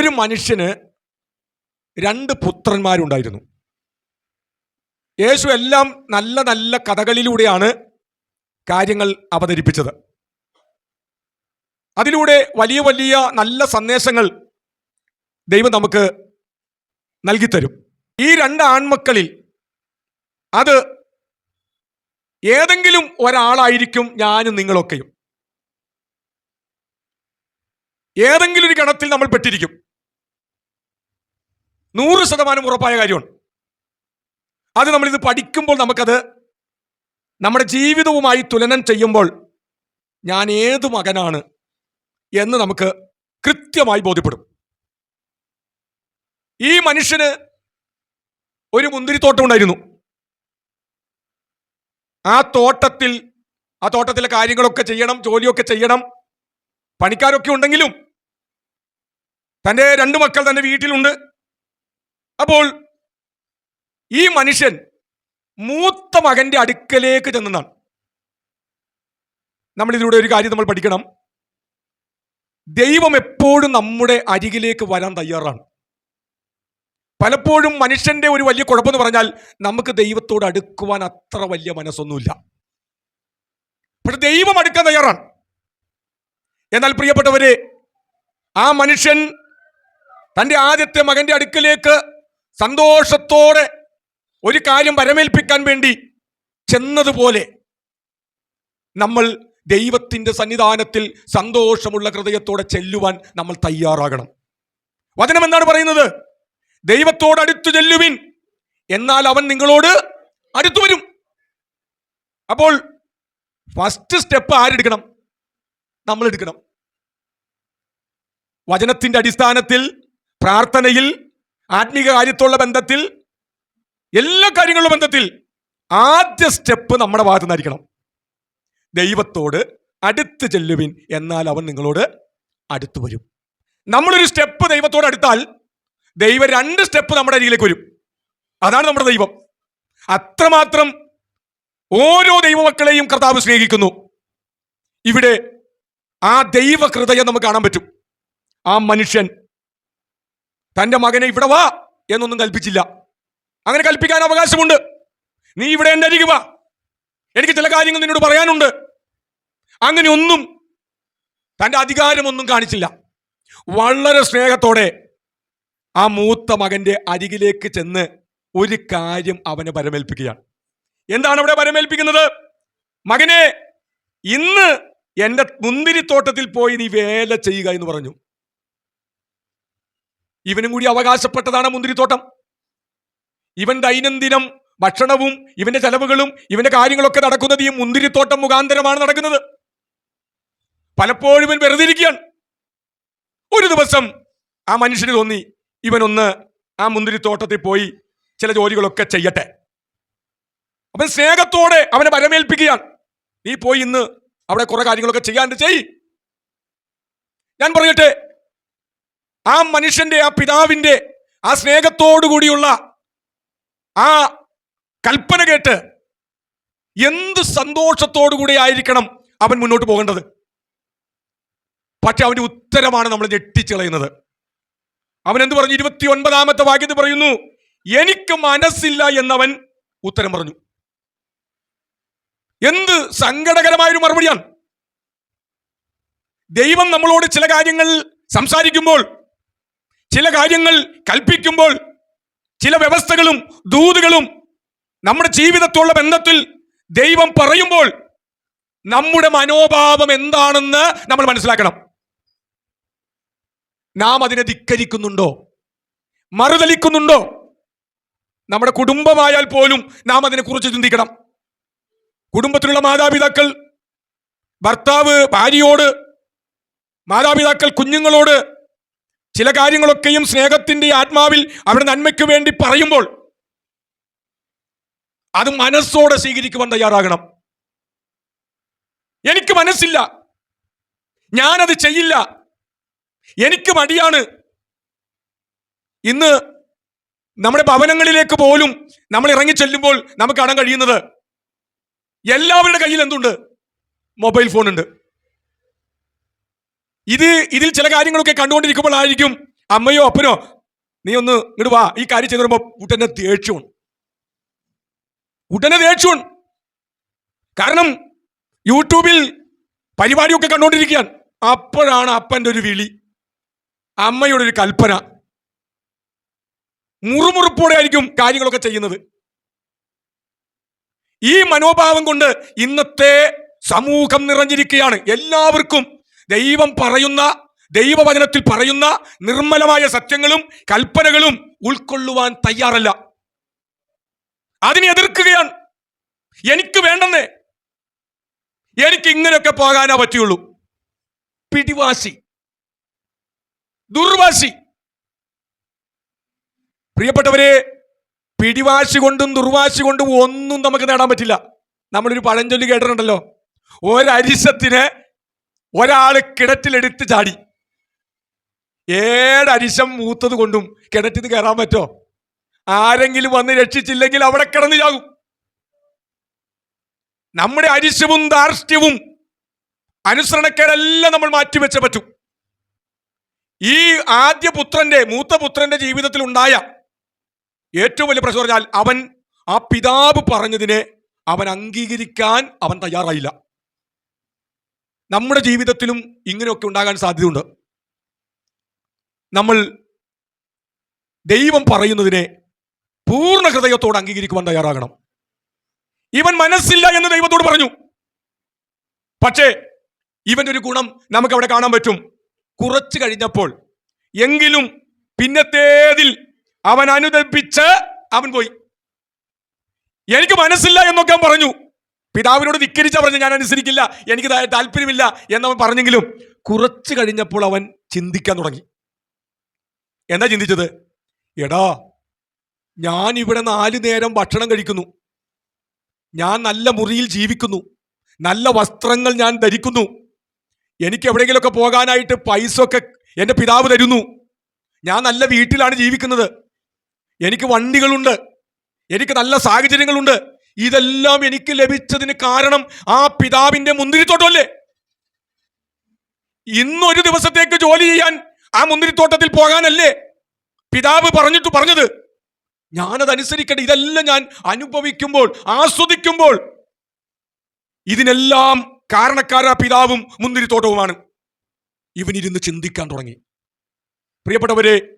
ഒരു മനുഷ്യന് രണ്ട് പുത്രന്മാരുണ്ടായിരുന്നു. യേശു എല്ലാം നല്ല നല്ല കഥകളിലൂടെയാണ് കാര്യങ്ങൾ അവതരിപ്പിച്ചത്. അതിലൂടെ വലിയ വലിയ നല്ല സന്ദേശങ്ങൾ ദൈവം നമുക്ക് നൽകിത്തരും. ഈ രണ്ട് ആൺമക്കളിൽ അത് ഏതെങ്കിലും ഒരാളായിരിക്കും ഞാനും നിങ്ങളൊക്കെയും. ഏതെങ്കിലും ഒരു ഗണത്തിൽ നമ്മൾ പെട്ടിരിക്കും. നൂറ് ശതമാനം ഉറപ്പായ കാര്യമാണ്. അത് നമ്മളിത് പഠിക്കുമ്പോൾ നമുക്കത് നമ്മുടെ ജീവിതവുമായി തുലനം ചെയ്യുമ്പോൾ ഞാൻ ഏത് മകനാണ് എന്ന് നമുക്ക് കൃത്യമായി ബോധ്യപ്പെടും. ഈ മനുഷ്യന് ഒരു മുന്തിരിത്തോട്ടം ഉണ്ടായിരുന്നു. ആ തോട്ടത്തിൽ ആ തോട്ടത്തിലെ കാര്യങ്ങളൊക്കെ ചെയ്യണം ജോലിയൊക്കെ ചെയ്യണം. പണിക്കാരൊക്കെ ഉണ്ടെങ്കിലും തന്റെ രണ്ട് മക്കൾ തന്റെ വീട്ടിലുണ്ട്. അപ്പോൾ ഈ മനുഷ്യൻ മൂത്ത മകന്റെ അടുക്കലേക്ക് ചെന്നെന്നാണ് നമ്മൾ ഇതിലൂടെ ഒരു കാര്യം നമ്മൾ പഠിക്കണം. ദൈവം എപ്പോഴും നമ്മുടെ അരികിലേക്ക് വരാൻ തയ്യാറാണ്. പലപ്പോഴും മനുഷ്യന്റെ ഒരു വലിയ കുഴപ്പമെന്ന് പറഞ്ഞാൽ നമുക്ക് ദൈവത്തോട് അടുക്കുവാൻ അത്ര വലിയ മനസ്സൊന്നുമില്ല. പക്ഷെ ദൈവം അടുക്കാൻ തയ്യാറാണ്. എന്നാൽ പ്രിയപ്പെട്ടവരെ ആ മനുഷ്യൻ തന്റെ ആദ്യത്തെ മകന്റെ അടുക്കലേക്ക് സന്തോഷത്തോടെ ഒരു കാര്യം വരമേൽപ്പിക്കാൻ വേണ്ടി ചെന്നതുപോലെ നമ്മൾ ദൈവത്തിന്റെ സന്നിധാനത്തിൽ സന്തോഷമുള്ള ഹൃദയത്തോടെ ചെല്ലുവാൻ നമ്മൾ തയ്യാറാകണം. വചനം എന്താണ് പറയുന്നത്? ദൈവത്തോട് അടുത്തു ചെല്ലുവിൻ എന്നാൽ അവൻ നിങ്ങളോട് അടുത്തു വരും. അപ്പോൾ ഫസ്റ്റ് സ്റ്റെപ്പ് ആരെടുക്കണം? നമ്മൾ എടുക്കണം വചനത്തിന്റെ അടിസ്ഥാനത്തിൽ പ്രാർത്ഥനയിൽ ആത്മീക കാര്യത്തുള്ള ബന്ധത്തിൽ എല്ലാ കാര്യങ്ങളും ബന്ധത്തിൽ ആദ്യ സ്റ്റെപ്പ് നമ്മുടെ ഭാഗത്ത് നിന്നായിരിക്കണം ദൈവത്തോട് അടുത്ത് ചെല്ലുവിൻ എന്നാൽ അവൻ നിങ്ങളോട് അടുത്തു വരും. നമ്മളൊരു സ്റ്റെപ്പ് ദൈവത്തോട് അടുത്താൽ ദൈവം രണ്ട് സ്റ്റെപ്പ് നമ്മുടെ അരികിലേക്ക് വരും. അതാണ് നമ്മുടെ ദൈവം. അത്രമാത്രം ഓരോ ദൈവമക്കളെയും കർത്താവ് സ്നേഹിക്കുന്നു. ഇവിടെ ആ ദൈവ ഹൃദയം നമുക്ക് കാണാൻ പറ്റും. ആ മനുഷ്യൻ തന്റെ മകനെ ഇവിടെ വാ എന്നൊന്നും കൽപ്പിച്ചില്ല. അങ്ങനെ കൽപ്പിക്കാൻ അവകാശമുണ്ട്. നീ ഇവിടെ എന്റെ അരികെ വാ. എനിക്ക് ചില കാര്യങ്ങൾ നിന്നോട് പറയാനുണ്ട്. അങ്ങനെ ഒന്നും തന്റെ അധികാരമൊന്നും കാണിച്ചില്ല. വളരെ സ്നേഹത്തോടെ ആ മൂത്ത മകന്റെ അരികിലേക്ക് ചെന്ന് ഒരു കാര്യം അവനെ പരമേൽപ്പിക്കുകയാണ് എന്താണ് അവിടെ പരമേൽപ്പിക്കുന്നത് മകനെ ഇന്ന് എന്റെ മുന്തിരിത്തോട്ടത്തിൽ പോയി നീ വേല ചെയ്യുക എന്ന് പറഞ്ഞു. ഇവനും കൂടി അവകാശപ്പെട്ടതാണ് മുന്തിരിത്തോട്ടം. ഇവൻ ദൈനംദിനം ഭക്ഷണവും ഇവന്റെ ചെലവുകളും ഇവന്റെ കാര്യങ്ങളൊക്കെ നടക്കുന്നത് ഈ മുന്തിരിത്തോട്ടം മുഖാന്തരമാണ് നടക്കുന്നത്. പലപ്പോഴും ഇവൻ വെറുതെ ഇരിക്കുകയാണ്. ഒരു ദിവസം ആ മനുഷ്യന് തോന്നി ഇവനൊന്ന് ആ മുന്തിരിത്തോട്ടത്തിൽ പോയി ചില ജോലികളൊക്കെ ചെയ്യട്ടെ. അവൻ സ്നേഹത്തോടെ അവനെ വരമേൽപ്പിക്കുകയാണ്. നീ പോയി ഇന്ന് അവിടെ കുറെ കാര്യങ്ങളൊക്കെ ചെയ്യാണ്ട് ചെയ്. ഞാൻ പറയട്ടെ ആ മനുഷ്യന്റെ ആ പിതാവിന്റെ ആ സ്നേഹത്തോടു കൂടിയുള്ള ആ കൽപ്പന കേട്ട് എന്ത് സന്തോഷത്തോടു കൂടി ആയിരിക്കണം അവൻ മുന്നോട്ട് പോകേണ്ടത്? പക്ഷെ അവന്റെ ഉത്തരമാണ് നമ്മൾ ഞെട്ടിച്ചളയുന്നത്. അവൻ എന്ത് പറഞ്ഞു? ഇരുപത്തി ഒൻപതാമത്തെ വാക്യത്തിൽ പറയുന്നു എനിക്ക് മനസ്സില്ല എന്നവൻ ഉത്തരം പറഞ്ഞു. എന്ത് സങ്കടകരമായൊരു മറുപടിയാണ്. ദൈവം നമ്മളോട് ചില കാര്യങ്ങൾ സംസാരിക്കുമ്പോൾ ചില കാര്യങ്ങൾ കൽപ്പിക്കുമ്പോൾ ചില വ്യവസ്ഥകളും ദൂതുകളും നമ്മുടെ ജീവിതത്തുള്ള ബന്ധത്തിൽ ദൈവം പറയുമ്പോൾ നമ്മുടെ മനോഭാവം എന്താണെന്ന് നമ്മൾ മനസ്സിലാക്കണം. നാം അതിനെ ധിക്കരിക്കുന്നുണ്ടോ? മറുതലിക്കുന്നുണ്ടോ? നമ്മുടെ കുടുംബമായാൽ പോലും നാം അതിനെക്കുറിച്ച് ചിന്തിക്കണം. കുടുംബത്തിലുള്ള മാതാപിതാക്കൾ ഭർത്താവ് ഭാര്യയോട് മാതാപിതാക്കൾ കുഞ്ഞുങ്ങളോട് ചില കാര്യങ്ങളൊക്കെയും സ്നേഹത്തിന്റെ ആത്മാവിൽ അവരുടെ നന്മയ്ക്ക് വേണ്ടി പറയുമ്പോൾ അത് മനസ്സോടെ സ്വീകരിക്കുവാൻ തയ്യാറാകണം. എനിക്ക് മനസ്സില്ല. ഞാനത് ചെയ്യില്ല. എനിക്ക് മടിയാണ്. ഇന്ന് നമ്മുടെ ഭവനങ്ങളിലേക്ക് പോലും നമ്മൾ ഇറങ്ങി ചെല്ലുമ്പോൾ നമുക്ക് കാണാൻ കഴിയുന്നത് എല്ലാവരുടെ കയ്യിൽ എന്തുണ്ട്? മൊബൈൽ ഫോൺ ഉണ്ട് ഇത് ഇതിൽ ചില കാര്യങ്ങളൊക്കെ കണ്ടുകൊണ്ടിരിക്കുമ്പോഴായിരിക്കും അമ്മയോ അപ്പനോ നീ ഒന്ന് ഇങ്ങോട്ട് വാ ഈ കാര്യം ചെയ്തു വരുമ്പോ ഉടനെ ദേഷ്യമാണ് ഉടനെ ദേഷ്യമാണ് കാരണം യൂട്യൂബിൽ പരിപാടിയൊക്കെ കണ്ടുകൊണ്ടിരിക്കുകയാണ്. അപ്പോഴാണ് അപ്പന്റെ ഒരു വിളി അമ്മയുടെ ഒരു കൽപ്പന. മുറുമുറുപ്പോടെ ആയിരിക്കും കാര്യങ്ങളൊക്കെ ചെയ്യുന്നത്. ഈ മനോഭാവം കൊണ്ട് ഇന്നത്തെ സമൂഹം നിറഞ്ഞിരിക്കുകയാണ് എല്ലാവർക്കും. ദൈവം പറയുന്ന ദൈവവചനത്തിൽ പറയുന്ന നിർമ്മലമായ സത്യങ്ങളും കൽപ്പനകളും ഉൾക്കൊള്ളുവാൻ തയ്യാറല്ല. അതിനെ എതിർക്കുകയാണ്. എനിക്ക് വേണ്ടെന്നേ. എനിക്ക് ഇങ്ങനെയൊക്കെ പോകാനാ പറ്റുള്ളൂ. പിടിവാശി. ദുർവാശി. പ്രിയപ്പെട്ടവരെ പിടിവാശി കൊണ്ടും ദുർവാശി കൊണ്ടും ഒന്നും നമുക്ക് നേടാൻ പറ്റില്ല. നമ്മളൊരു പഴഞ്ചൊല്ലി കേട്ടിട്ടുണ്ടല്ലോ. ഒരരിശത്തിന് ഒരാൾ കിണറ്റിലെടുത്ത് ചാടി. ഏഴരിശം മൂത്തത് കൊണ്ടും കിണറ്റിൽ നിന്ന് കയറാൻ പറ്റോ? ആരെങ്കിലും വന്ന് രക്ഷിച്ചില്ലെങ്കിൽ അവിടെ കിടന്നു ചാകും. നമ്മുടെ അരിശവും ധാർഷ്ട്യവും അനുസരണക്കേടെല്ലാം നമ്മൾ മാറ്റിവെച്ചേ പറ്റും. ഈ ആദ്യ പുത്രന്റെ മൂത്ത പുത്രന്റെ ജീവിതത്തിൽ ഉണ്ടായ ഏറ്റവും വലിയ പ്രശ്നം പറഞ്ഞാൽ അവൻ ആ പിതാവ് പറഞ്ഞതിനെ അവൻ അംഗീകരിക്കാൻ അവൻ തയ്യാറായില്ല. നമ്മുടെ ജീവിതത്തിലും ഇങ്ങനെയൊക്കെ ഉണ്ടാകാൻ സാധ്യതയുണ്ട്. നമ്മൾ ദൈവം പറയുന്നതിനെ പൂർണ ഹൃദയത്തോട് അംഗീകരിക്കുവാൻ തയ്യാറാകണം. ഇവൻ മനസ്സില്ല എന്ന് ദൈവത്തോട് പറഞ്ഞു. പക്ഷേ ഇവന്റെ ഒരു ഗുണം നമുക്ക് അവിടെ കാണാൻ പറ്റും. കുറച്ച് കഴിഞ്ഞപ്പോൾ എങ്കിലും പിന്നത്തേതിൽ അവൻ അനുദപ്പിച്ച് അവൻ പോയി. എനിക്ക് മനസ്സില്ല എന്നൊക്കെ പറഞ്ഞു. പിതാവിനോട് ധിക്കരിച്ച പറഞ്ഞു ഞാൻ അനുസരിക്കില്ല എനിക്ക് താല്പര്യമില്ല എന്നവൻ പറഞ്ഞെങ്കിലും കുറച്ച് കഴിഞ്ഞപ്പോൾ അവൻ ചിന്തിക്കാൻ തുടങ്ങി. എന്താ ചിന്തിച്ചത്? എടാ ഞാൻ ഇവിടെ നാല് നേരം ഭക്ഷണം കഴിക്കുന്നു. ഞാൻ നല്ല മുറിയിൽ ജീവിക്കുന്നു. നല്ല വസ്ത്രങ്ങൾ ഞാൻ ധരിക്കുന്നു. എനിക്ക് എവിടെയെങ്കിലുമൊക്കെ പോകാനായിട്ട് പൈസ ഒക്കെ എന്റെ പിതാവ് തരുന്നു. ഞാൻ നല്ല വീട്ടിലാണ് ജീവിക്കുന്നത്. എനിക്ക് വണ്ടികളുണ്ട്. എനിക്ക് നല്ല സാഹചര്യങ്ങളുണ്ട്. ഇതെല്ലാം എനിക്ക് ലഭിച്ചതിന് കാരണം ആ പിതാവിന്റെ മുന്തിരിത്തോട്ടമല്ലേ? ഇന്നൊരു ദിവസത്തേക്ക് ജോലി ചെയ്യാൻ ആ മുന്തിരിത്തോട്ടത്തിൽ പോകാനല്ലേ? പിതാവ് പറഞ്ഞിട്ട് പറഞ്ഞത്. ഞാനത് അനുസരിക്കട്ടെ ഇതെല്ലാം ഞാൻ അനുഭവിക്കുമ്പോൾ ആസ്വദിക്കുമ്പോൾ. ഇതിനെല്ലാം കാരണക്കാരാ പിതാവും മുന്തിരിത്തോട്ടവുമാണ്. ഇവനിരുന്ന് ചിന്തിക്കാൻ തുടങ്ങി. പ്രിയപ്പെട്ടവരെ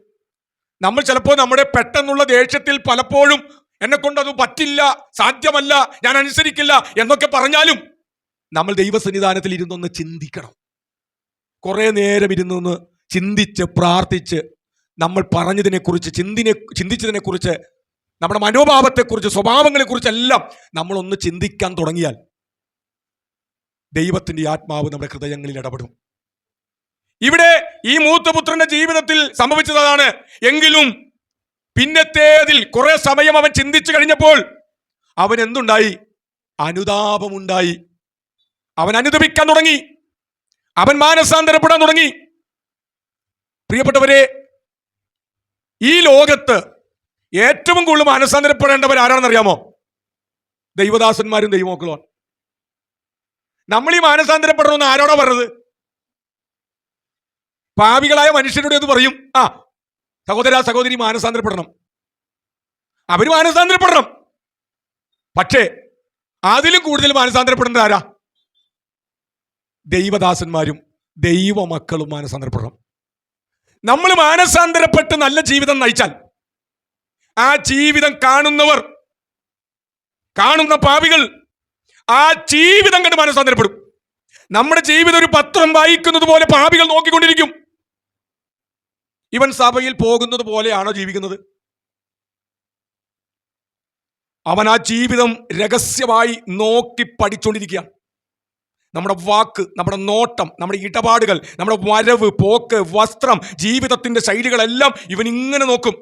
നമ്മൾ ചിലപ്പോൾ നമ്മുടെ പെട്ടെന്നുള്ള ദേഷ്യത്തിൽ പലപ്പോഴും എന്നെ അത് പറ്റില്ല സാധ്യമല്ല ഞാൻ അനുസരിക്കില്ല എന്നൊക്കെ പറഞ്ഞാലും നമ്മൾ ദൈവസന്നിധാനത്തിൽ ഇരുന്നൊന്ന് ചിന്തിക്കണം. കുറെ നേരം ഇരുന്നൊന്ന് ചിന്തിച്ച് പ്രാർത്ഥിച്ച് നമ്മൾ പറഞ്ഞതിനെക്കുറിച്ച് ചിന്തിനെ ചിന്തിച്ചതിനെക്കുറിച്ച് നമ്മുടെ മനോഭാവത്തെക്കുറിച്ച് സ്വഭാവങ്ങളെക്കുറിച്ചെല്ലാം നമ്മളൊന്ന് ചിന്തിക്കാൻ തുടങ്ങിയാൽ ദൈവത്തിന്റെ ആത്മാവ് നമ്മുടെ ഹൃദയങ്ങളിൽ ഇടപെടും. ഇവിടെ ഈ മൂത്തപുത്രന്റെ ജീവിതത്തിൽ സംഭവിച്ചതാണ് എങ്കിലും പിന്നത്തേതിൽ കുറെ സമയം അവൻ ചിന്തിച്ചു കഴിഞ്ഞപ്പോൾ അവൻ എന്തുണ്ടായി? അനുതാപമുണ്ടായി. അവൻ അനുദപിക്കാൻ തുടങ്ങി. അവൻ മാനസാന്തരപ്പെടാൻ തുടങ്ങി. പ്രിയപ്പെട്ടവരെ ഈ ലോകത്ത് ഏറ്റവും കൂടുതൽ മാനസാന്തരപ്പെടേണ്ടവർ ആരാണെന്നറിയാമോ? ദൈവദാസന്മാരും ദൈവമക്കളുമാണ്. നമ്മൾ ഈ മാനസാന്തരപ്പെടണമെന്ന് ആരോടാ പറഞ്ഞത്? പാവികളായ മനുഷ്യരോട് എന്ന് പറയും ആ സഹോദര സഹോദരി മാനസാന്തരപ്പെടണം. അവർ മാനസാന്തരപ്പെടണം. പക്ഷേ അതിലും കൂടുതൽ മാനസാന്തരപ്പെടേണ്ട ആരാ? ദൈവദാസന്മാരും ദൈവമക്കളും മാനസാന്തരപ്പെടണം. നമ്മൾ മാനസാന്തരപ്പെട്ട് നല്ല ജീവിതം നയിച്ചാൽ ആ ജീവിതം കാണുന്നവർ കാണുന്ന പാവികൾ ആ ജീവിതം കണ്ട് മാനസാന്തരപ്പെടും. നമ്മുടെ ജീവിതം ഒരു പത്രം വായിക്കുന്നത് പോലെ പാപികൾ നോക്കിക്കൊണ്ടിരിക്കും. ഇവൻ സഭയിൽ പോകുന്നത് പോലെയാണോ ജീവിക്കുന്നത്? അവൻ ആ ജീവിതം രഹസ്യമായി നോക്കി പഠിച്ചുകൊണ്ടിരിക്കുക നമ്മുടെ വാക്ക് നമ്മുടെ നോട്ടം നമ്മുടെ ഇടപാടുകൾ നമ്മുടെ വരവ് പോക്ക് വസ്ത്രം ജീവിതത്തിന്റെ ശൈലികളെല്ലാം ഇവൻ ഇങ്ങനെ നോക്കും.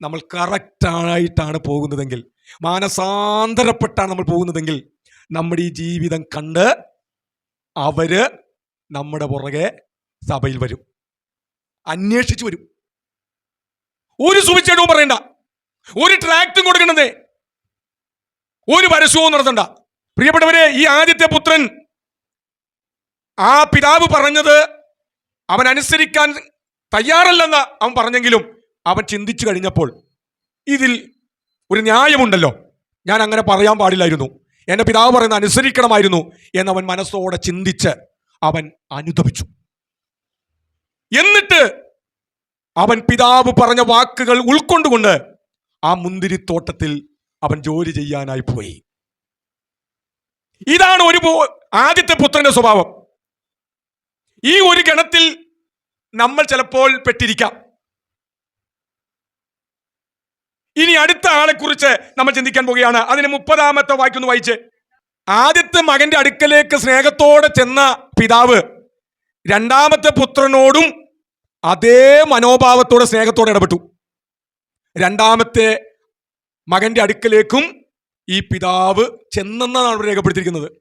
നമ്മൾ കറക്റ്റായിട്ടാണ് പോകുന്നതെങ്കിൽ മാനസാന്തരപ്പെട്ടാണ് നമ്മൾ പോകുന്നതെങ്കിൽ നമ്മുടെ ഈ ജീവിതം കണ്ട് അവർ നമ്മുടെ പുറകെ സഭയിൽ വരും. അന്വേഷിച്ചു വരും. ഒരു സുവിച്ചേടവും പറയണ്ട. ഒരു ട്രാക്റ്റും കൊടുക്കണതേ ഒരു പരസ്യവും നടത്തണ്ട. പ്രിയപ്പെട്ടവരെ ഈ ആദ്യത്തെ പുത്രൻ ആ പിതാവ് പറഞ്ഞത് അവൻ അനുസരിക്കാൻ തയ്യാറല്ലെന്ന് അവൻ പറഞ്ഞെങ്കിലും അവൻ ചിന്തിച്ചു കഴിഞ്ഞപ്പോൾ ഇതിൽ ഒരു ന്യായമുണ്ടല്ലോ. ഞാൻ അങ്ങനെ പറയാൻ പാടില്ലായിരുന്നു. എന്റെ പിതാവ് പറയുന്ന അനുസരിക്കണമായിരുന്നു എന്നവൻ മനസ്സോടെ ചിന്തിച്ച് അവൻ അനുദപിച്ചു. എന്നിട്ട് അവൻ പിതാവ് പറഞ്ഞ വാക്കുകൾ ഉൾക്കൊണ്ടുകൊണ്ട് ആ മുന്തിരിത്തോട്ടത്തിൽ അവൻ ജോലി ചെയ്യാനായി പോയി. ഇതാണ് ഒരു ആദ്യത്തെ പുത്രന്റെ സ്വഭാവം. ഈ ഒരു ഗണത്തിൽ നമ്മൾ ചിലപ്പോൾ പെട്ടിരിക്കാം. ഇനി അടുത്ത ആളെ കുറിച്ച് നമ്മൾ ചിന്തിക്കാൻ പോവുകയാണ്. അതിന് മുപ്പതാമത്തെ വായിക്കൊന്ന് വായിച്ച്. ആദ്യത്തെ മകന്റെ അടുക്കലേക്ക് സ്നേഹത്തോടെ ചെന്ന പിതാവ് രണ്ടാമത്തെ പുത്രനോടും അതേ മനോഭാവത്തോടെ സ്നേഹത്തോടെ ഇടപെട്ടു. രണ്ടാമത്തെ മകന്റെ അടുക്കലേക്കും ഈ പിതാവ് ചെന്നെന്നാണ് അവിടെ രേഖപ്പെടുത്തിയിരിക്കുന്നത്.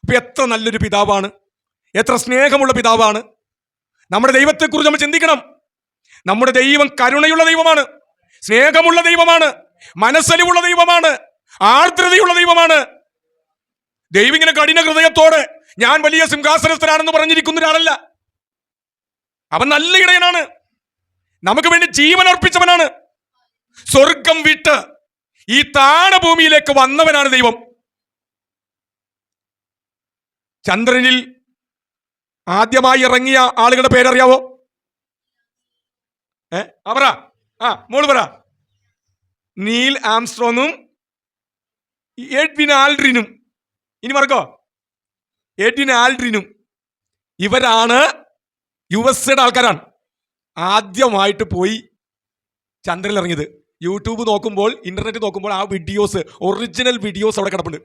അപ്പൊ എത്ര നല്ലൊരു പിതാവാണ്. എത്ര സ്നേഹമുള്ള പിതാവാണ്. നമ്മുടെ ദൈവത്തെക്കുറിച്ച് നമ്മൾ ചിന്തിക്കണം. നമ്മുടെ ദൈവം കരുണയുള്ള ദൈവമാണ്. സ്നേഹമുള്ള ദൈവമാണ്. മനസ്സലിവുള്ള ദൈവമാണ്. ആർദ്രതയുള്ള ദൈവമാണ്. ദൈവം ഇങ്ങനെ കഠിന ഹൃദയത്തോടെ ഞാൻ വലിയ സിംഹാസനസ്ഥനാണെന്ന് പറഞ്ഞിരിക്കുന്ന ഒരാളല്ല. അവൻ നല്ല ഇടയനാണ്. നമുക്ക് വേണ്ടി ജീവൻ അർപ്പിച്ചവനാണ്. സ്വർഗം വിട്ട് ഈ താണഭൂമിയിലേക്ക് വന്നവനാണ് ദൈവം. ചന്ദ്രനിൽ ആദ്യമായി ഇറങ്ങിയ ആളുകളുടെ പേരറിയാവോ? ഏ ആ ആ മോൾ പറ. നീൽ ആംസ്ട്രോങ്ങും എഡ്വിൻ ആൽഡ്രിനും. ഇനി മറക്കോ? എഡ്വിൻ ആൽഡ്രിനും. ഇവരാണ് യു എസ് എയുടെ ആൾക്കാരാണ്. ആദ്യമായിട്ട് പോയി ചന്ദ്രനിൽ ഇറങ്ങിയത് യൂട്യൂബ് നോക്കുമ്പോൾ ഇന്റർനെറ്റ് നോക്കുമ്പോൾ ആ വീഡിയോസ് ഒറിജിനൽ വീഡിയോസ് അവിടെ കിടപ്പുണ്ട്.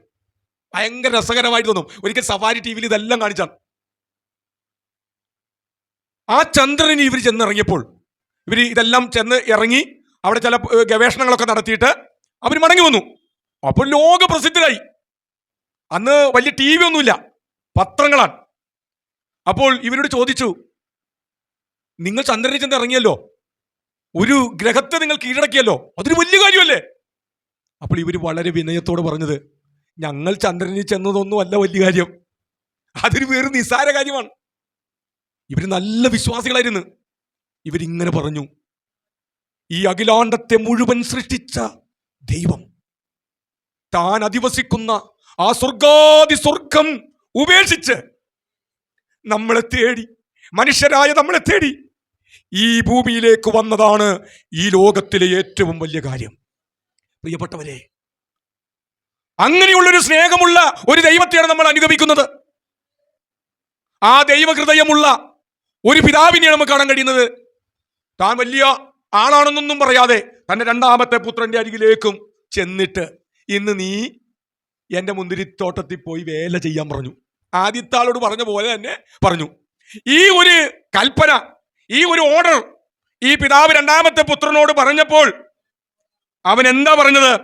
ഭയങ്കര രസകരമായിട്ട് തോന്നും. ഒരിക്കൽ സഫാരി ടി വിയിൽ ഇതെല്ലാം കാണിച്ചാണ്. ആ ചന്ദ്രനിൽ ഇവർ ചെന്നിറങ്ങിയപ്പോൾ ഇവർ ഇതെല്ലാം ചെന്ന് ഇറങ്ങി അവിടെ ചില ഗവേഷണങ്ങളൊക്കെ നടത്തിയിട്ട് അവർ മടങ്ങി വന്നു. അപ്പോൾ ലോക പ്രസിദ്ധരായി അന്ന് വലിയ ടി വി ഒന്നുമില്ല. പത്രങ്ങളാണ്. അപ്പോൾ ഇവരോട് ചോദിച്ചു നിങ്ങൾ ചന്ദ്രനിൽ ചെന്ന് ഇറങ്ങിയല്ലോ? ഒരു ഗ്രഹത്തെ നിങ്ങൾ കീഴടക്കിയല്ലോ? അതൊരു വലിയ കാര്യമല്ലേ? അപ്പോൾ ഇവർ വളരെ വിനയത്തോട് പറഞ്ഞത് ഞങ്ങൾ ചന്ദ്രനിൽ ചെന്നതൊന്നും അല്ല വലിയ കാര്യം. അതൊരു വേറെ നിസ്സാര കാര്യമാണ്. ഇവർ നല്ല വിശ്വാസികളായിരുന്നു. ഇവരിങ്ങനെ പറഞ്ഞു ഈ അഖിലാണ്ടത്തെ മുഴുവൻ സൃഷ്ടിച്ച ദൈവം താൻ അധിവസിക്കുന്ന ആ സ്വർഗാദി സ്വർഗം ഉപേക്ഷിച്ച് നമ്മളെ തേടി മനുഷ്യരായ നമ്മളെ തേടി ഈ ഭൂമിയിലേക്ക് വന്നതാണ് ഈ ലോകത്തിലെ ഏറ്റവും വലിയ കാര്യം. പ്രിയപ്പെട്ടവരെ അങ്ങനെയുള്ളൊരു സ്നേഹമുള്ള ഒരു ദൈവത്തെയാണ് നമ്മൾ അനുഗമിക്കുന്നത്. ആ ദൈവഹൃദയമുള്ള ഒരു പിതാവിനെയാണ് നമുക്ക് കാണാൻ കഴിയുന്നത്. താൻ വലിയ ആളാണെന്നൊന്നും പറയാതെ തന്റെ രണ്ടാമത്തെ പുത്രന്റെ അരികിലേക്കും ചെന്നിട്ട് ഇന്ന് നീ എന്റെ മുന്തിരിത്തോട്ടത്തിൽ പോയി വേല ചെയ്യാൻ പറഞ്ഞു. ആദ്യത്തെ ആളോട് പറഞ്ഞ പോലെ തന്നെ പറഞ്ഞു. ഈ ഒരു കൽപ്പന ഈ ഒരു ഓർഡർ ഈ പിതാവ് രണ്ടാമത്തെ പുത്രനോട് പറഞ്ഞപ്പോൾ അവൻ എന്താ പറഞ്ഞത്?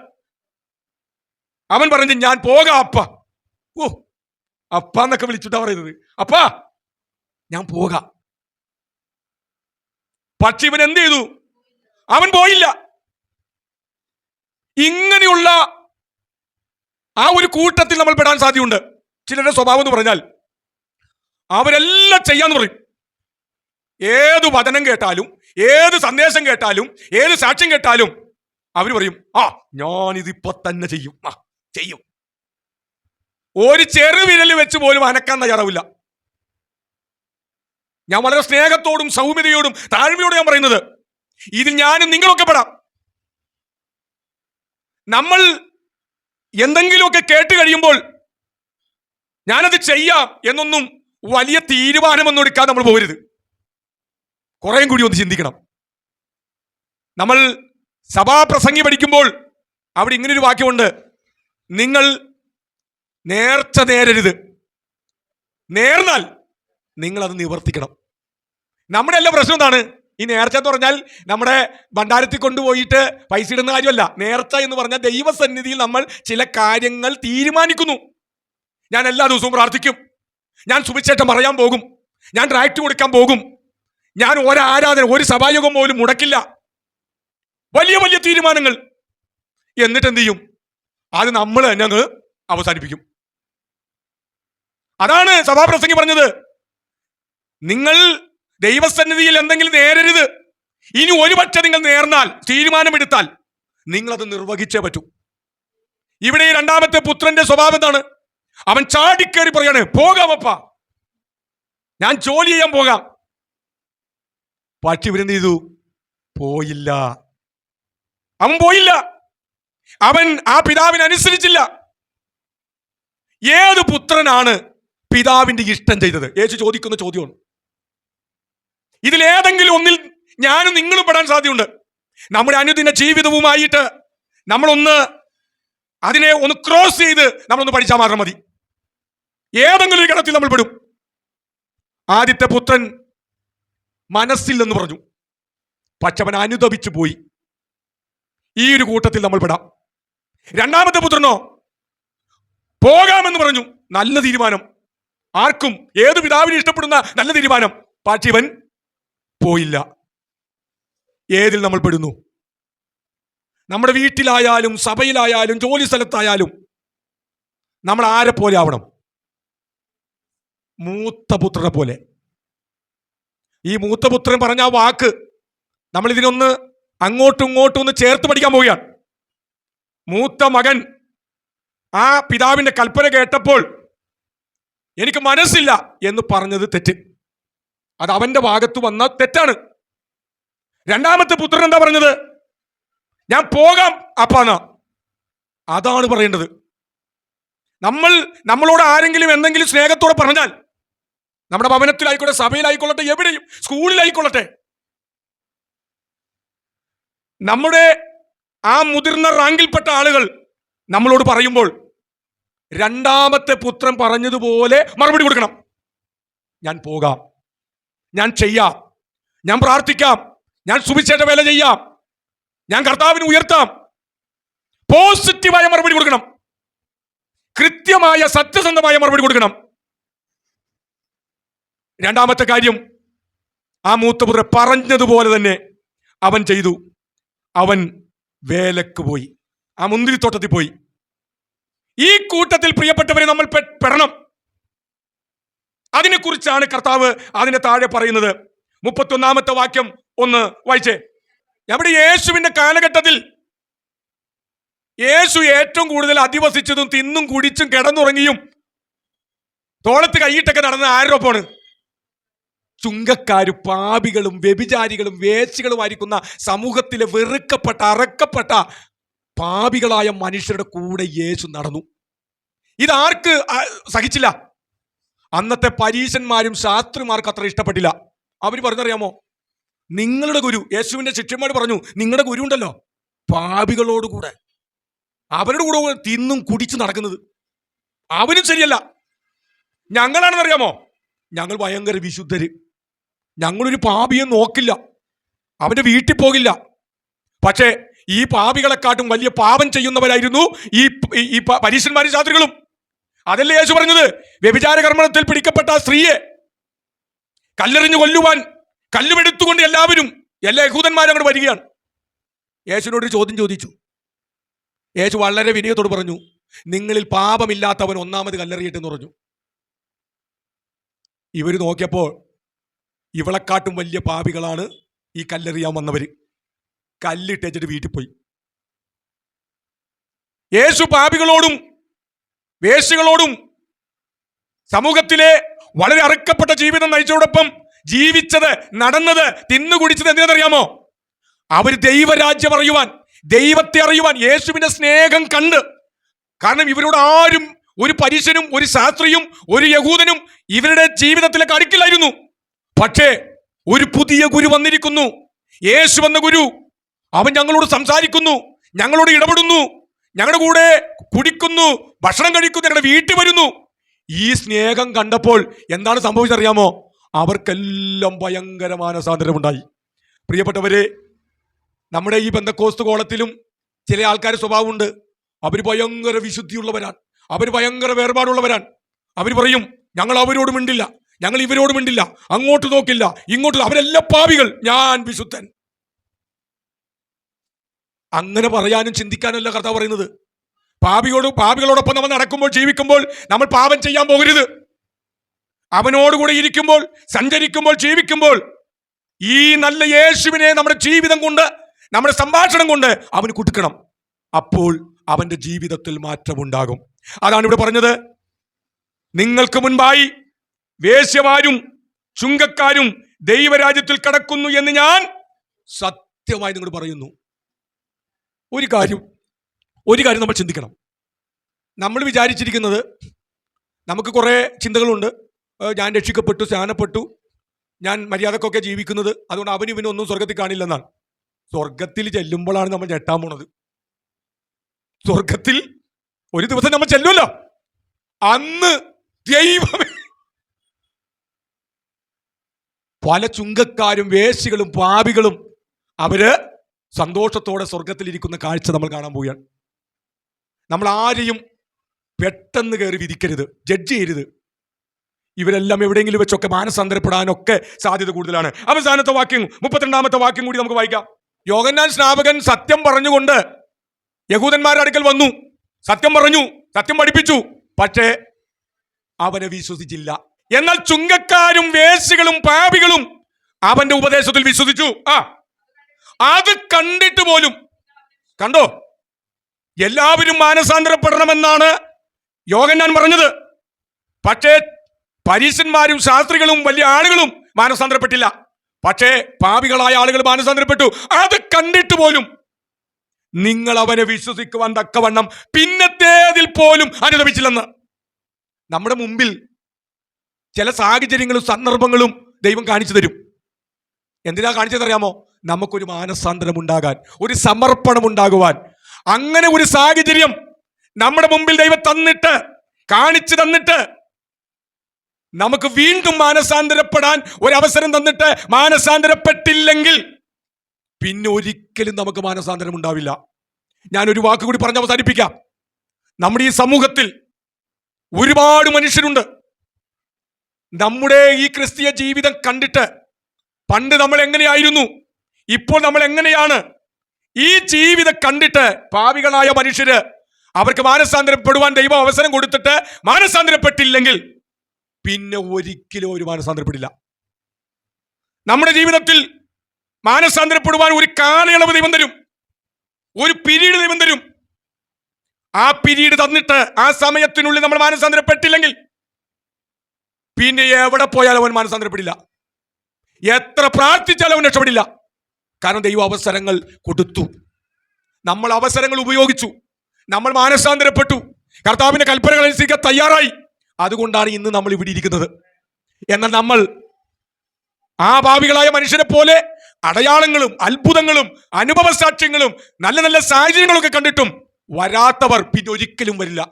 അവൻ പറഞ്ഞു ഞാൻ പോകാം അപ്പ. ഓ അപ്പ എന്നൊക്കെ വിളിച്ചിട്ടാ പറയുന്നത്. അപ്പാ ഞാൻ പോകാം. പക്ഷെ ഇവൻ എന്ത് ചെയ്തു? അവൻ പോയില്ല. ഇങ്ങനെയുള്ള ആ ഒരു കൂട്ടത്തിൽ നമ്മൾ പെടാൻ സാധ്യതയുണ്ട്. ചിലരുടെ സ്വഭാവം എന്ന് പറഞ്ഞാൽ അവരെല്ലാം ചെയ്യാന്ന് പറയും. ഏത് വചനം കേട്ടാലും ഏത് സന്ദേശം കേട്ടാലും ഏത് സാക്ഷ്യം കേട്ടാലും അവർ പറയും ആ ഞാനിതിപ്പോ തന്നെ ചെയ്യും. ആ ചെയ്യും. ഒരു ചെറുവിരൽ വെച്ച് പോലും അനക്കാൻ തയ്യാറാവില്ല. ഞാൻ വളരെ സ്നേഹത്തോടും സൗമ്യതയോടും താഴ്മയോടും ഞാൻ പറയുന്നത് ഇതിൽ ഞാനും നിങ്ങളൊക്കെ പെടാം. നമ്മൾ എന്തെങ്കിലുമൊക്കെ കേട്ട് കഴിയുമ്പോൾ ഞാനത് ചെയ്യാം എന്നൊന്നും വലിയ തീരുമാനമൊന്നും എടുക്കാൻ നമ്മൾ പോകരുത് കുറേയും കൂടി ഒന്ന് ചിന്തിക്കണം. നമ്മൾ സഭാപ്രസംഗി പഠിക്കുമ്പോൾ അവിടെ ഇങ്ങനൊരു വാക്യമുണ്ട്. നിങ്ങൾ നേർച്ച നേരരുത്. നേർന്നാൽ നിങ്ങളത് നിവർത്തിക്കണം. നമ്മുടെ എല്ലാ പ്രശ്നം എന്താണ്? ഈ നേർച്ച എന്ന് പറഞ്ഞാൽ നമ്മുടെ ഭണ്ഡാരത്തിൽ കൊണ്ടുപോയിട്ട് പൈസ ഇടുന്ന കാര്യമല്ല. നേർച്ച എന്ന് പറഞ്ഞാൽ ദൈവസന്നിധിയിൽ നമ്മൾ ചില കാര്യങ്ങൾ തീരുമാനിക്കുന്നു. ഞാൻ എല്ലാ ദിവസവും പ്രാർത്ഥിക്കും. ഞാൻ സുവിശേഷം പറയാൻ പോകും. ഞാൻ ട്രാക്ട് കൊടുക്കാൻ പോകും. ഞാൻ ഒരാരാധന ഒരു സഭായോഗം പോലും മുടക്കില്ല. വലിയ വലിയ തീരുമാനങ്ങൾ. എന്നിട്ട് എന്ത് ചെയ്യും? അത് നമ്മൾ തന്നെ അങ്ങ് അവസാനിപ്പിക്കും. അതാണ് സഭാപ്രസംഗി പറഞ്ഞത്. നിങ്ങൾ ദൈവസന്നിധിയിൽ എന്തെങ്കിലും നേരരുത്. ഇനി ഒരുപക്ഷെ നിങ്ങൾ നേർന്നാൽ തീരുമാനമെടുത്താൽ നിങ്ങളത് നിർവഹിച്ചേ പറ്റൂ. ഇവിടെ ഈ രണ്ടാമത്തെ പുത്രന്റെ സ്വഭാവം എന്താണ്? അവൻ ചാടിക്കേറി പറയാണ് പോകാം അപ്പ. ഞാൻ ജോലി ചെയ്യാൻ പോകാം. പക്ഷി ഇവരെന്ത് ചെയ്തു? പോയില്ല. അവൻ പോയില്ല. അവൻ ആ പിതാവിനെ അനുസരിച്ചില്ല. ഏത് പുത്രനാണ് പിതാവിന്റെ ഇഷ്ടം ചെയ്തത്? യേശു ചോദിക്കുന്ന ചോദ്യമാണ്. ഇതിലേതെങ്കിലും ഒന്നിൽ ഞാനും നിങ്ങളും പെടാൻ സാധ്യതയുണ്ട്. നമ്മുടെ അനുദിന ജീവിതവുമായിട്ട് നമ്മളൊന്ന് അതിനെ ഒന്ന് ക്രോസ് ചെയ്ത് നമ്മളൊന്ന് പഠിച്ചാൽ മാത്രം മതി. ഏതെങ്കിലും ഒരു ഗണത്തിൽ നമ്മൾ പെടും. ആദ്യത്തെ പുത്രൻ മനസ്സില്ലെന്ന് പറഞ്ഞു. പക്ഷെ അവൻ അനുദപിച്ചു പോയി. ഈ ഒരു കൂട്ടത്തിൽ നമ്മൾ പെടാം. രണ്ടാമത്തെ പുത്രനോ? പോകാമെന്ന് പറഞ്ഞു. നല്ല തീരുമാനം. ആർക്കും ഏത് പിതാവിനെ ഇഷ്ടപ്പെടുന്ന നല്ല തീരുമാനം. പക്ഷെ ഇവൻ പോയില്ല. ഏതിൽ നമ്മൾ പെടുന്നു? നമ്മുടെ വീട്ടിലായാലും സഭയിലായാലും ജോലി സ്ഥലത്തായാലും നമ്മൾ ആരെ പോലെ ആവണം? മൂത്തപുത്രനെ പോലെ. ഈ മൂത്തപുത്രൻ പറഞ്ഞ ആ വാക്ക് നമ്മൾ ഇതിനൊന്ന് അങ്ങോട്ടും ഇങ്ങോട്ടും ഒന്ന് ചേർത്ത് പഠിക്കാൻ പോവുകയാണ്. മൂത്ത മകൻ ആ പിതാവിന്റെ കൽപ്പന കേട്ടപ്പോൾ എനിക്ക് മനസ്സില്ല എന്ന് പറഞ്ഞത് തെറ്റ്. അത് അവന്റെ ഭാഗത്ത് വന്ന തെറ്റാണ്. രണ്ടാമത്തെ പുത്രൻ എന്താ പറഞ്ഞത്? ഞാൻ പോകാം അപ്പാന്ന. അതാണ് പറയേണ്ടത്. നമ്മൾ നമ്മളോട് ആരെങ്കിലും എന്തെങ്കിലും സ്നേഹത്തോടെ പറഞ്ഞാൽ നമ്മുടെ ഭവനത്തിലായിക്കോട്ടെ സഭയിലായിക്കൊള്ളട്ടെ എവിടെയും സ്കൂളിലായിക്കൊള്ളട്ടെ നമ്മുടെ ആ മുതിർന്ന റാങ്കിൽപ്പെട്ട ആളുകൾ നമ്മളോട് പറയുമ്പോൾ രണ്ടാമത്തെ പുത്രൻ പറഞ്ഞതുപോലെ മറുപടി കൊടുക്കണം. ഞാൻ പോകാം. ഞാൻ ചെയ്യാം. ഞാൻ പ്രാർത്ഥിക്കാം. ഞാൻ സുവിശേഷ വേല ചെയ്യാം. ഞാൻ കർത്താവിന് ഉയർത്താം. പോസിറ്റീവായ മറുപടി കൊടുക്കണം. കൃത്യമായ സത്യസന്ധമായ മറുപടി കൊടുക്കണം. രണ്ടാമത്തെ കാര്യം ആ മൂത്തപുത്ര പറഞ്ഞതുപോലെ തന്നെ അവൻ ചെയ്തു. അവൻ വേലക്ക് പോയി. ആ മുന്തിരിത്തോട്ടത്തിൽ പോയി. ഈ കൂട്ടത്തിൽ പ്രിയപ്പെട്ടവരെ നമ്മൾ പെടണം. അതിനെക്കുറിച്ചാണ് കർത്താവ് അതിന്റെ താഴെ പറയുന്നത്. മുപ്പത്തൊന്നാമത്തെ വാക്യം ഒന്ന് വായിച്ചേ. അവിടെ യേശുവിന്റെ കാലഘട്ടത്തിൽ യേശു ഏറ്റവും കൂടുതൽ അധിവസിച്ചതും തിന്നും കുടിച്ചും കിടന്നുറങ്ങിയും തോളത്ത് കൈയിട്ടൊക്കെ നടന്ന ആരോപ്പമാണ് ചുങ്കക്കാരും പാപികളും വ്യഭിചാരികളും വേശികളുമായിരിക്കുന്ന സമൂഹത്തിലെ വെറുക്കപ്പെട്ട അറക്കപ്പെട്ട പാപികളായ മനുഷ്യരുടെ കൂടെ യേശു നടന്നു. ഇതാർക്ക് സഹിച്ചില്ല. അന്നത്തെ പരീശന്മാരും ശാസ്ത്രിമാർക്ക് അത്ര ഇഷ്ടപ്പെട്ടില്ല. അവർ പറഞ്ഞറിയാമോ? നിങ്ങളുടെ ഗുരു യേശുവിന്റെ ശിഷ്യന്മാർ പറഞ്ഞു നിങ്ങളുടെ ഗുരു ഉണ്ടല്ലോ പാപികളോടുകൂടെ അവരുടെ കൂടെ തിന്നും കുടിച്ച് നടക്കുന്നത്. അവനും ശരിയല്ല. ഞങ്ങളാണെന്നറിയാമോ? ഞങ്ങൾ ഭയങ്കര വിശുദ്ധര്. ഞങ്ങളൊരു പാപിയെ നോക്കില്ല. അവന്റെ വീട്ടിൽ പോകില്ല. പക്ഷേ ഈ പാപികളെക്കാട്ടും വലിയ പാപം ചെയ്യുന്നവരായിരുന്നു ഈ- ഈ പരീശന്മാരും ശാസ്ത്രികളും. അതല്ലേ യേശു പറഞ്ഞത്? വ്യഭിചാര കർമ്മത്തിൽ പിടിക്കപ്പെട്ട സ്ത്രീയെ കല്ലെറിഞ്ഞു കൊല്ലുവാൻ കല്ലുമെടുത്തുകൊണ്ട് എല്ലാവരും എല്ലാ യഹൂദന്മാരും അങ്ങോട്ട് വരികയാണ്. യേശുവിനോട് ചോദ്യം ചോദിച്ചു. യേശു വളരെ വിനയത്തോട് പറഞ്ഞു നിങ്ങളിൽ പാപമില്ലാത്തവൻ ഒന്നാമത് കല്ലെറിയട്ടെ എന്ന് പറഞ്ഞു. ഇവർ നോക്കിയപ്പോൾ ഇവളെക്കാട്ടും വലിയ പാപികളാണ് ഈ കല്ലെറിയാൻ വന്നവര്. കല്ലിട്ടേച്ചിട്ട് വീട്ടിൽ പോയി. യേശു പാപികളോടും വേശികളോടും സമൂഹത്തിലെ വളരെ അറുക്കപ്പെട്ട ജീവിതം നയിച്ചതോടൊപ്പം ജീവിച്ചത് നടന്നത് തിന്നുകുടിച്ചത് എന്തിനറിയാമോ അവർ ദൈവരാജ്യം അറിയുവാൻ ദൈവത്തെ അറിയുവാൻ യേശുവിന്റെ സ്നേഹം കണ്ട്. കാരണം ഇവരോട് ആരും ഒരു പരീശനും ഒരു ശാസ്ത്രിയും ഒരു യഹൂദനും ഇവരുടെ ജീവിതത്തിലേക്ക് അടുക്കില്ലായിരുന്നു. പക്ഷേ ഒരു പുതിയ ഗുരു വന്നിരിക്കുന്നു. യേശു എന്ന ഗുരു. അവൻ ഞങ്ങളോട് സംസാരിക്കുന്നു ഞങ്ങളോട് ഇടപെടുന്നു. ഞങ്ങളുടെ കൂടെ കുടിക്കുന്നു ഭക്ഷണം കഴിക്കുന്നു ഞങ്ങളുടെ വീട്ടിൽ വരുന്നു. ഈ സ്നേഹം കണ്ടപ്പോൾ എന്താണ് സംഭവിച്ചറിയാമോ? അവർക്കെല്ലാം ഭയങ്കര മാനസാന്തരമുണ്ടായി പ്രിയപ്പെട്ടവരെ നമ്മുടെ ഈ ബന്ധക്കോസ്തു കോളത്തിലും ചില ആൾക്കാർ സ്വഭാവമുണ്ട്. അവർ ഭയങ്കര വിശുദ്ധിയുള്ളവരാണ്. അവർ ഭയങ്കര വേർപാടുള്ളവരാണ്. അവർ പറയും ഞങ്ങൾ അവരോട് മിണ്ടില്ല. ഞങ്ങൾ ഇവരോട് മിണ്ടില്ല. അങ്ങോട്ട് നോക്കില്ല. ഇങ്ങോട്ട് അവരെല്ലാം പാവികൾ ഞാൻ വിശുദ്ധൻ. അങ്ങനെ പറയാനും ചിന്തിക്കാനല്ല കർത്താവ് പറയുന്നത്. പാപിയോട് പാപികളോടൊപ്പം നമ്മൾ നടക്കുമ്പോൾ ജീവിക്കുമ്പോൾ നമ്മൾ പാപം ചെയ്യാൻ പോകരുത്. അവനോടുകൂടെ ഇരിക്കുമ്പോൾ സഞ്ചരിക്കുമ്പോൾ ജീവിക്കുമ്പോൾ ഈ നല്ല യേശുവിനെ നമ്മുടെ ജീവിതം കൊണ്ട് നമ്മുടെ സംഭാഷണം കൊണ്ട് അവന് കൊടുക്കണം. അപ്പോൾ അവന്റെ ജീവിതത്തിൽ മാറ്റമുണ്ടാകും അതാണ് ഇവിടെ പറഞ്ഞത്. നിങ്ങൾക്ക് മുൻപായി വേശ്യമാരും ചുങ്കക്കാരും ദൈവരാജ്യത്തിൽ കടക്കുന്നു എന്ന് ഞാൻ സത്യമായി നിങ്ങൾ പറയുന്നു. ഒരു കാര്യം ഒരു കാര്യം നമ്മൾ ചിന്തിക്കണം. നമ്മൾ വിചാരിച്ചിരിക്കുന്നത് നമുക്ക് കുറേ ചിന്തകളുണ്ട്. ഞാൻ രക്ഷിക്കപ്പെട്ടു സ്നാനപ്പെട്ടു ഞാൻ മര്യാദക്കൊക്കെ ജീവിക്കുന്നത്. അതുകൊണ്ട് അവനും ഇവനും ഒന്നും സ്വർഗത്തിൽ കാണില്ലെന്നാണ്. സ്വർഗത്തിൽ ചെല്ലുമ്പോഴാണ് നമ്മൾ ഞെട്ടാൻ പോണത്. സ്വർഗത്തിൽ ഒരു ദിവസം നമ്മൾ ചെല്ലുമല്ലോ അന്ന് ദൈവമേ. പല ചുങ്കക്കാരും വേശികളും പാപികളും അവർ സന്തോഷത്തോടെ സ്വർഗത്തിലിരിക്കുന്ന കാഴ്ച നമ്മൾ കാണാൻ പോവുകയാണ്. നമ്മൾ ആരെയും പെട്ടെന്ന് കയറി വിധിക്കരുത് ജഡ്ജ് ചെയ്യരുത്. ഇവരെല്ലാം എവിടെയെങ്കിലും വെച്ചൊക്കെ മാനസാന്തരപ്പെടാനൊക്കെ സാധ്യത കൂടുതലാണ്. അവസാനത്തെ വാക്യം മുപ്പത്തിരണ്ടാമത്തെ വാക്യം കൂടി നമുക്ക് വായിക്കാം. യോഗന്നാൻ സ്നാപകൻ സത്യം പറഞ്ഞുകൊണ്ട് യഹൂദന്മാരുടെ അടുക്കൽ വന്നു. സത്യം പറഞ്ഞു സത്യം പഠിപ്പിച്ചു. പക്ഷേ അവനെ വിശ്വസിച്ചില്ല. എന്നാൽ ചുങ്കക്കാരും വേശികളും പാപികളും അവന്റെ ഉപദേശത്തിൽ വിശ്വസിച്ചു. ആ അത് കണ്ടിട്ട് പോലും കണ്ടോ? എല്ലാവരും മാനസാന്തരപ്പെടണമെന്നാണ് യോഗന്നാൻ പറഞ്ഞത്. പക്ഷേ പരീശന്മാരും ശാസ്ത്രികളും വലിയ ആളുകളും മാനസാന്തരപ്പെട്ടില്ല. പക്ഷേ പാപികളായ ആളുകൾ മാനസാന്തരപ്പെട്ടു. അത് കണ്ടിട്ട് പോലും നിങ്ങൾ അവനെ വിശ്വസിക്കുവാൻ തക്കവണ്ണം പിന്നത്തേതിൽ പോലും അനുദമിച്ചില്ലെന്ന് നമ്മുടെ മുമ്പിൽ ചില സാഹചര്യങ്ങളും സന്ദർഭങ്ങളും ദൈവം കാണിച്ചു തരും. എന്തിനാ കാണിച്ചതറിയാമോ നമുക്കൊരു മാനസാന്തരം ഉണ്ടാകാൻ ഒരു സമർപ്പണം ഉണ്ടാകുവാൻ അങ്ങനെ ഒരു സാഹചര്യം നമ്മുടെ മുമ്പിൽ ദൈവം തന്നിട്ട് കാണിച്ചു തന്നിട്ട് നമുക്ക് വീണ്ടും മാനസാന്തരപ്പെടാൻ ഒരവസരം തന്നിട്ട് മാനസാന്തരപ്പെട്ടില്ലെങ്കിൽ പിന്നെ ഒരിക്കലും നമുക്ക് മാനസാന്തരം ഉണ്ടാവില്ല. ഞാൻ ഒരു വാക്ക് കൂടി പറഞ്ഞ് അവസാനിപ്പിക്കാം. നമ്മുടെ ഈ സമൂഹത്തിൽ ഒരുപാട് മനുഷ്യരുണ്ട്. നമ്മുടെ ഈ ക്രിസ്തീയ ജീവിതം കണ്ടിട്ട് പണ്ട് നമ്മൾ എങ്ങനെയായിരുന്നു ഇപ്പോൾ നമ്മൾ എങ്ങനെയാണ് ഈ ജീവിതം കണ്ടിട്ട് പാവികളായ മനുഷ്യര് അവർക്ക് മാനസാന്തരപ്പെടുവാൻ ദൈവം അവസരം കൊടുത്തിട്ട് മാനസാന്തരപ്പെട്ടില്ലെങ്കിൽ പിന്നെ ഒരിക്കലും ഒരു മാനസാന്തരപ്പെടില്ല. നമ്മുടെ ജീവിതത്തിൽ മാനസാന്തരപ്പെടുവാൻ ഒരു കാലയളവ് ദൈവം തരും. ഒരു പിരീഡ് ദൈവം തരും. ആ പിരീഡ് തന്നിട്ട് ആ സമയത്തിനുള്ളിൽ നമ്മൾ മാനസാന്തരപ്പെട്ടില്ലെങ്കിൽ പിന്നെ എവിടെ പോയാലും അവൻ മാനസാന്തരപ്പെടില്ല. എത്ര പ്രാർത്ഥിച്ചാലും അവൻ രക്ഷപ്പെടില്ല. കാരണം ദൈവം അവസരങ്ങൾ കൊടുത്തു. നമ്മൾ അവസരങ്ങൾ ഉപയോഗിച്ചു. നമ്മൾ മാനസാന്തരപ്പെട്ടു. കർത്താവിന്റെ കൽപ്പനകൾ അനുസരിക്കാൻ തയ്യാറായി. അതുകൊണ്ടാണ് ഇന്ന് നമ്മൾ ഇവിടെ ഇരിക്കുന്നത്. എന്നാൽ നമ്മൾ ആ ഭാവികളായ മനുഷ്യരെ പോലെ അടയാളങ്ങളും അത്ഭുതങ്ങളും അനുഭവ സാക്ഷ്യങ്ങളും നല്ല നല്ല സാഹചര്യങ്ങളൊക്കെ കണ്ടിട്ടും വരാത്തവർ പിന്നെ ഒരിക്കലും വരില്ല.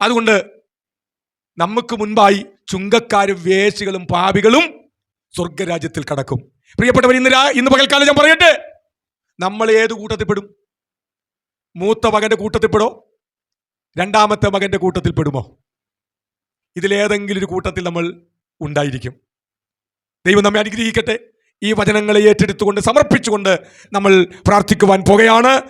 അതുകൊണ്ട് നമുക്ക് മുൻപായി ചുങ്കക്കാരും വേശികളും പാപികളും സ്വർഗരാജ്യത്തിൽ കടക്കും. പ്രിയപ്പെട്ടവർ ഇന്ന് ഇന്ന് പകൽക്കാലം ഞാൻ പറയട്ടെ. നമ്മൾ ഏത് കൂട്ടത്തിൽ പെടും മൂത്ത കൂട്ടത്തിൽ പെടോ രണ്ടാമത്തെ മകന്റെ കൂട്ടത്തിൽ പെടുമോ ഇതിലേതെങ്കിലും ഒരു കൂട്ടത്തിൽ നമ്മൾ ഉണ്ടായിരിക്കും. ദൈവം നമ്മെ അനുഗ്രഹിക്കട്ടെ. ഈ വചനങ്ങളെ ഏറ്റെടുത്തുകൊണ്ട് സമർപ്പിച്ചുകൊണ്ട് നമ്മൾ പ്രാർത്ഥിക്കുവാൻ പോകുകയാണ്.